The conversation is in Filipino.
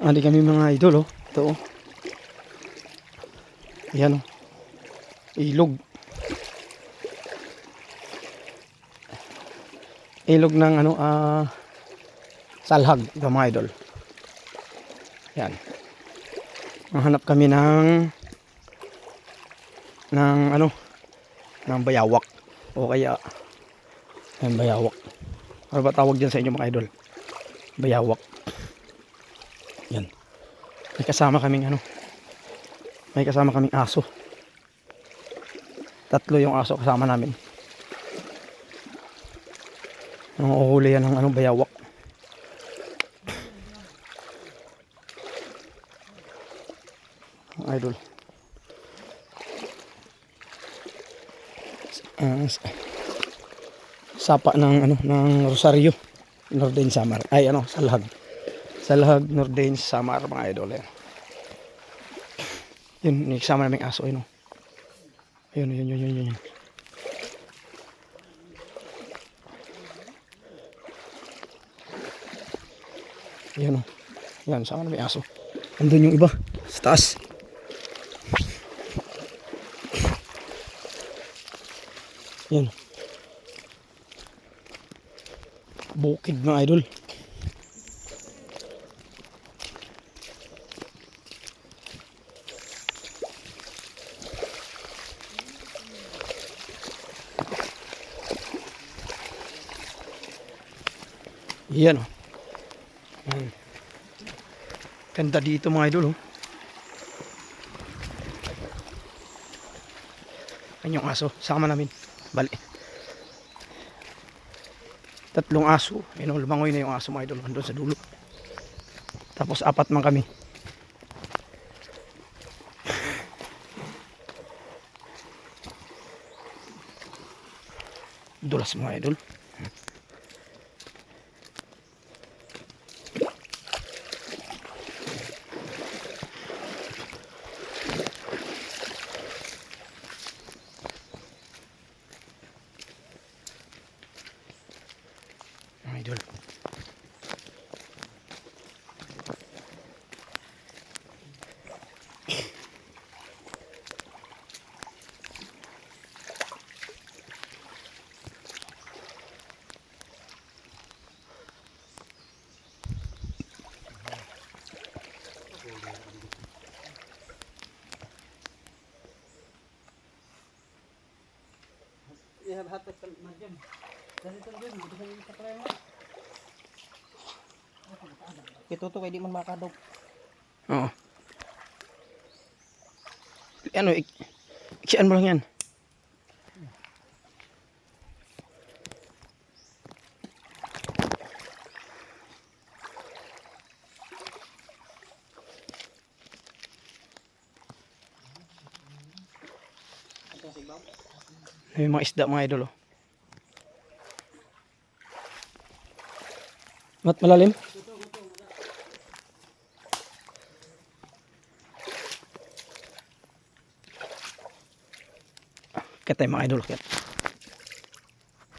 Andi kami mga idol oh. Ito oh. Yan oh. Ilog. Ilog ng ano ah salhag ito mga idol. Yan. Mahanap kami ng ng ano ng bayawak o kaya yan bayawak. Ano ba tawag dyan sa inyo mga idol? Bayawak. Yan. May kasama kaming ano. May kasama kaming aso. Tatlo yung aso kasama namin. Ang uhuli yan ng ano, bayawak. Idol. S- sapa ng ano ng Rosario Northern Samar ay ano Salhag Salhag Northern Samar mga idol yan yun may kasama naming aso yun oh. Ayun, yun, yun, yun, yun, yun. Ayun, oh. Yan, saan na may aso. Andun yung iba, sa taas. Yan. Bukid mga idol. Yan oh. Yan. Ganda dito mga idol oh. Yan yung aso. Sama namin. Bali. Tatlong aso. Yan oh, lumangoy na yung aso mga idol. Andun sa dulo. Tapos apat man kami. Dulas mga idol. mga idol. ya hatta majam dari tadi udah kita keren Ito to kay di man makadog. Oo. Ano, ik ikian mo lang yan. May mga isda mga idol oh. Mat malalim? Kaya tayo mga idol. Kaya.